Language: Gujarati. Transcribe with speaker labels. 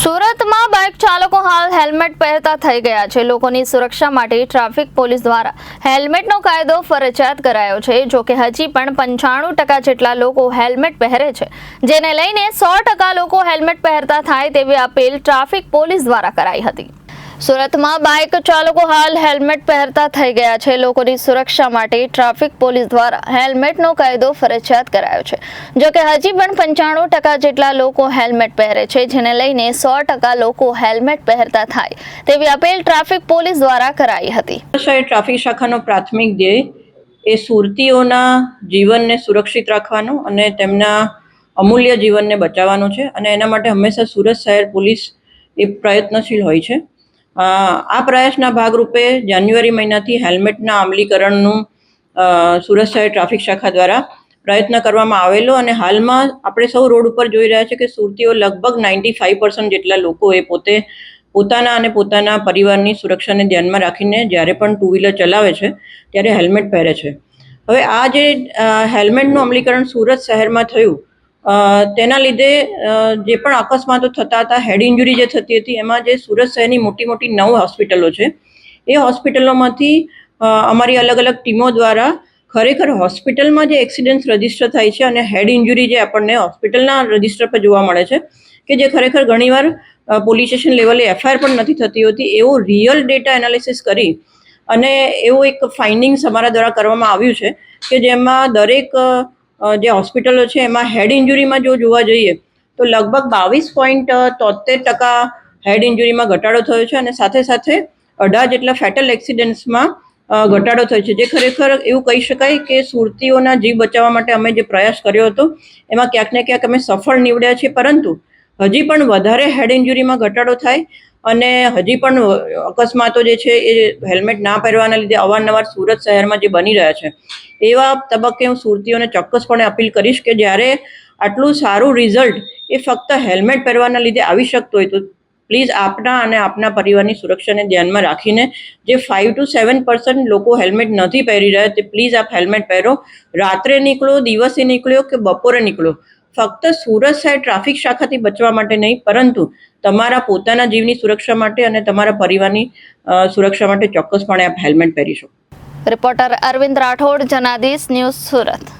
Speaker 1: સુરતમાં બાઇક ચાલકો હાલ હેલ્મેટ પહેરતા થઈ ગયા છે. લોકોની સુરક્ષા માટે ટ્રાફિક પોલીસ દ્વારા હેલ્મેટનો કાયદો ફરજિયાત કરાયો છે, જો કે હજી પણ પંચાણું ટકા જેટલા લોકો હેલ્મેટ પહેરે છે. જેને લઈને સો ટકા લોકો હેલ્મેટ પહેરતા થાય તેવી અપીલ ટ્રાફિક પોલીસ દ્વારા કરાઈ હતી. સુરતમાં બાઇક ચાલકો હાલ હેલ્મેટ પહેરતા થઈ ગયા છે. લોકોની સુરક્ષા માટે ટ્રાફિક પોલીસ દ્વારા હેલ્મેટનો કાયદો ફરજિયાત કરાયો છે. જો કે હજી પણ પંચાણું ટકા જેટલા લોકો હેલ્મેટ પહેરે છે, જેને લઈને સો ટકા લોકો હેલ્મેટ પહેરતા થાય, તેવી અપીલ ટ્રાફિક પોલીસ દ્વારા કરાઈ હતી.
Speaker 2: ટ્રાફિક શાખાનો પ્રાથમિક ધ્યેય એ સુરતીઓના જીવનને સુરક્ષિત રાખવાનો અને તેમના અમૂલ્ય જીવનને બચાવવાનો છે અને એના માટે હંમેશા સુરત શહેર પોલીસ એ પ્રયત્નશીલ હોય છે. આ પ્રયાસના ભાગરૂપે જાન્યુઆરી મહિનાથી હેલ્મેટના અમલીકરણનું સુરત શહેર ટ્રાફિક શાખા દ્વારા પ્રયત્ન કરવામાં આવેલો અને હાલમાં આપણે સૌ રોડ ઉપર જોઈ રહ્યા છે કે સુરતીઓ લગભગ નાઇન્ટી ફાઇવ પર્સન્ટ જેટલા લોકો એ પોતે પોતાના અને પોતાના પરિવારની સુરક્ષાને ધ્યાનમાં રાખીને જ્યારે પણ ટુ વ્હીલર ચલાવે છે, ત્યારે હેલ્મેટ પહેરે છે. હવે આ જે હેલ્મેટનું અમલીકરણ સુરત શહેરમાં થયું તેના લીધે જે પણ અકસ્માતો થતા હતા હેડ ઇન્જુરી જે થતી હતી, એમાં જે સુરત શહેરની મોટી મોટી નવ હોસ્પિટલો છે. એ હોસ્પિટલોમાંથી અમારી અલગ અલગ ટીમો દ્વારા ખરેખર હોસ્પિટલમાં જે એક્સિડન્ટ રજિસ્ટર થાય છે અને હેડ ઇન્જુરી જે આપણને હોસ્પિટલના રજિસ્ટર પર જોવા મળે છે, કે જે ખરેખર ઘણીવાર પોલીસ સ્ટેશન લેવલે એફઆઈઆર પણ નથી થતી હોતી, એવો રિયલ ડેટા એનાલિસિસ કરી અને એવું એક ફાઇન્ડિંગ્સ અમારા દ્વારા કરવામાં આવ્યું છે, કે જેમાં દરેક જે હોસ્પિટલો છે, એમાં હેડ ઇન્જુરીમાં જો જોવા જઈએ, તો લગભગ બાવીસ પોઈન્ટ તોતેર ટકા હેડ ઇન્જુરીમાં ઘટાડો થયો છે અને સાથે સાથે અઢાર જેટલા ફેટલ એક્સિડન્ટ્સમાં ઘટાડો થયો છે. જે ખરેખર એવું કહી શકાય કે સુરતીઓના જીવ બચાવવા માટે અમે જે પ્રયાસ કર્યો હતો, એમાં ક્યાંક ને ક્યાંક અમે સફળ નીવડ્યા છીએ, પરંતુ હજી પણ વધારે હેડ ઇન્જુરીમાં ઘટાડો થાય અને હજી પણ અકસ્માતો જે છે એ હેલ્મેટ ના પહેરવાના લીધે અવારનવાર સુરત શહેરમાં જે બની રહ્યા છે, એવા તબક્કે હું સુરતીઓને ચોક્કસપણે અપીલ કરીશ કે જ્યારે આટલું સારું રિઝલ્ટ એ ફક્ત હેલ્મેટ પહેરવાના લીધે આવી શકતું હોય તો પ્લીઝ આપના અને આપના પરિવારની સુરક્ષાને ધ્યાનમાં રાખીને જે ફાઇવ ટુ સેવન પર્સન્ટ લોકો હેલ્મેટ નથી પહેરી રહ્યા તે પ્લીઝ આપ હેલ્મેટ પહેરો. રાત્રે નીકળો, દિવસે નીકળ્યો કે બપોરે નીકળો ફક્ત સુરત શહેર ટ્રાફિક શાખાથી બચવા માટે નહીં, પરંતુ તમારા પોતાના જીવની સુરક્ષા માટે અને તમારા પરિવારની સુરક્ષા માટે ચોક્કસપણે આપ હેલ્મેટ પહેરી શકો.
Speaker 1: Reporter Arvind Rathod, Janadesh news Surat.